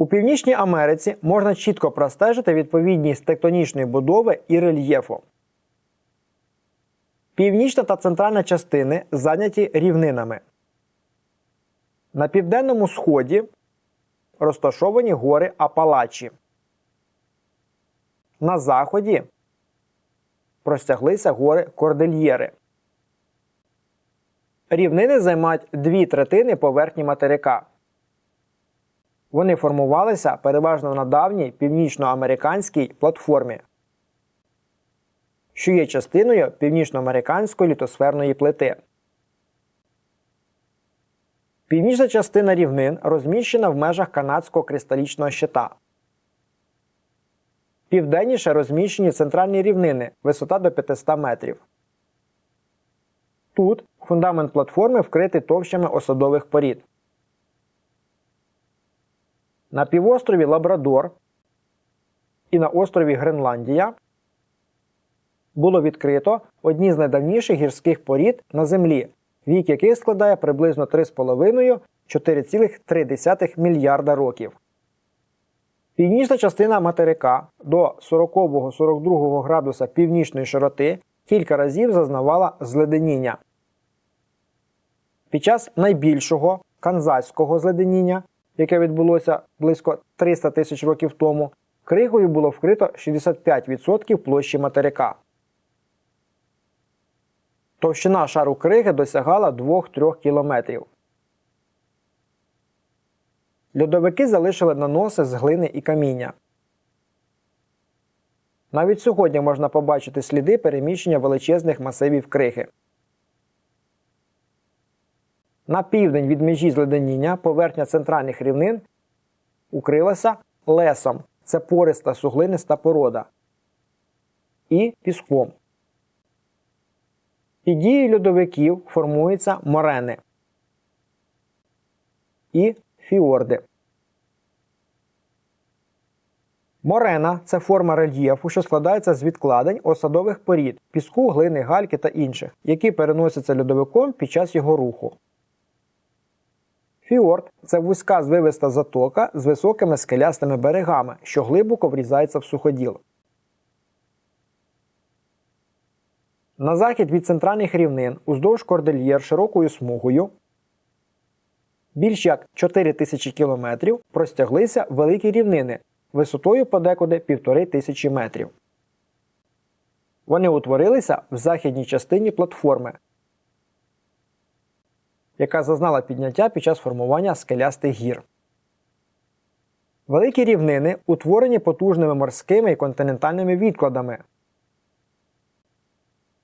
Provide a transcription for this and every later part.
У Північній Америці можна чітко простежити відповідність тектонічної будови і рельєфу. Північна та центральна частини зайняті рівнинами. На південному сході розташовані гори Апалачі. На заході простяглися гори Кордильєри. Рівнини займають дві третини поверхні материка. Вони формувалися переважно на давній північноамериканській платформі, що є частиною північноамериканської літосферної плити. Північна частина рівнин розміщена в межах канадського кристалічного щита. Південніше розміщені центральні рівнини, висота до 500 метрів. Тут фундамент платформи вкритий товщами осадових порід. На півострові Лабрадор і на острові Гренландія було відкрито одні з найдавніших гірських порід на землі, вік яких складає приблизно 3,5-4,3 мільярда років. Північна частина материка до 40-42 градуса північної широти кілька разів зазнавала зледеніння. Під час найбільшого канзайського зледеніння, яке відбулося близько 300 тисяч років тому, кригою було вкрито 65% площі материка. Товщина шару криги досягала 2-3 кілометрів. Льодовики залишили наноси з глини і каміння. Навіть сьогодні можна побачити сліди переміщення величезних масивів криги. На південь від межі зледеніння поверхня центральних рівнин укрилася лесом це пориста суглиниста порода і піском. Під дією льодовиків формуються морени і фіорди. Морена це форма рельєфу, що складається з відкладень осадових порід, піску, глини, гальки та інших, які переносяться льодовиком під час його руху. Фіорд це вузька звивиста затока з високими скелястими берегами, що глибоко врізається в суходіл. На захід від центральних рівнин уздовж кордильєр широкою смугою більш як 4000 км простяглися великі рівнини висотою подекуди 1500 метрів. Вони утворилися в західній частині платформи, яка зазнала підняття під час формування скелястих гір. Великі рівнини утворені потужними морськими і континентальними відкладами.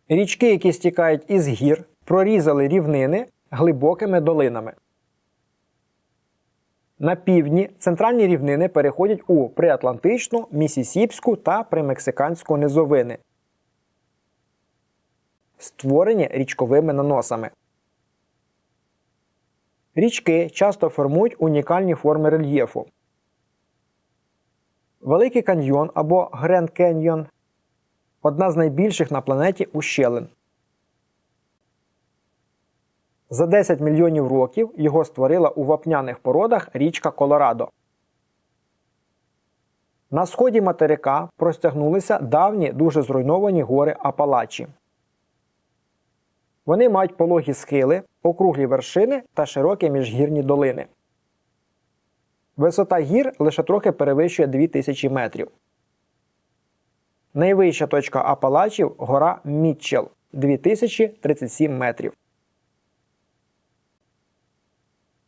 Річки, які стікають із гір, прорізали рівнини глибокими долинами. На півдні центральні рівнини переходять у приатлантичну, місісіпську та примексиканську низовини, створені річковими наносами. Річки часто формують унікальні форми рельєфу. Великий каньйон або Гренд Кеньйон одна з найбільших на планеті ущелин. За 10 мільйонів років його створила у вапняних породах річка Колорадо. На сході материка простягнулися давні дуже зруйновані гори Апалачі. Вони мають пологі схили, округлі вершини та широкі міжгірні долини. Висота гір лише трохи перевищує 2000 метрів. Найвища точка Апалачів гора Мітчел 2037 метрів.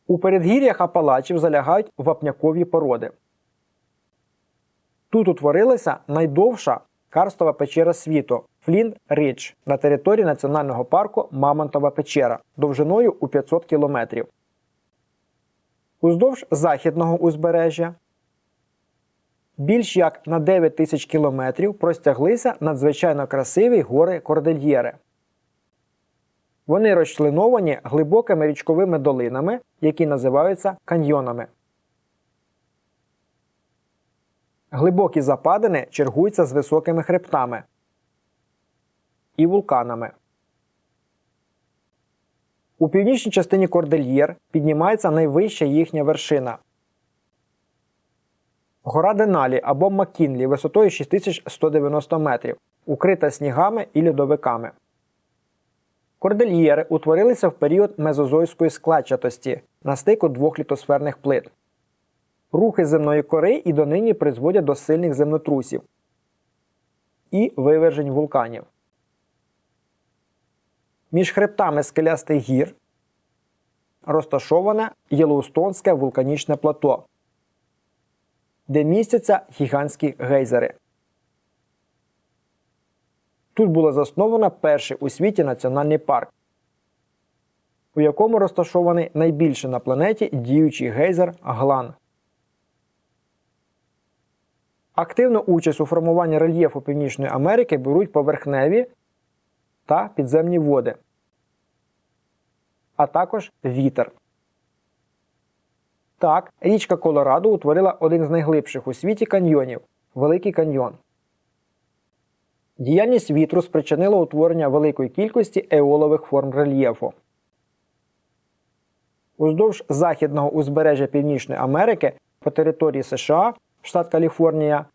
У передгір'ях Апалачів залягають вапнякові породи. Тут утворилася найдовша карстова печера світу Флін Річ на території національного парку Мамонтова печера довжиною у 500 км. Уздовж західного узбережжя більш як на 9 тисяч кілометрів простяглися надзвичайно красиві гори Кордельєри. Вони розчленовані глибокими річковими долинами, які називаються каньйонами. Глибокі западини чергуються з високими хребтами і вулканами. У північній частині Кордельєр піднімається найвища їхня вершина Гора Деналі або Маккінлі висотою 6190 метрів, укрита снігами і льодовиками. Кордильєри утворилися в період мезозойської складчатості на стику двох літосферних плит. Рухи земної кори і донині призводять до сильних землетрусів і вивержень вулканів. Між хребтами скелястих гір розташоване Єлоустонське вулканічне плато, де містяться гігантські гейзери. Тут було засновано перший у світі національний парк, у якому розташований найбільший на планеті діючий гейзер Глан. Активну участь у формуванні рельєфу Північної Америки беруть поверхневі та підземні води, а також вітер. Так, річка Колорадо утворила один з найглибших у світі каньйонів Великий каньйон. Діяльність вітру спричинила утворення великої кількості еолових форм рельєфу. Уздовж західного узбережжя Північної Америки по території США, штат Каліфорнія,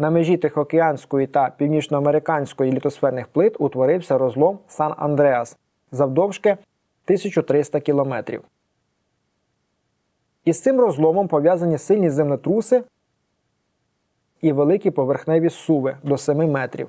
на межі Тихоокеанської та північноамериканської літосферних плит утворився розлом Сан Андреас завдовжки 1300 кілометрів. Із цим розломом пов'язані сильні землетруси і великі поверхневі суви до 7 метрів.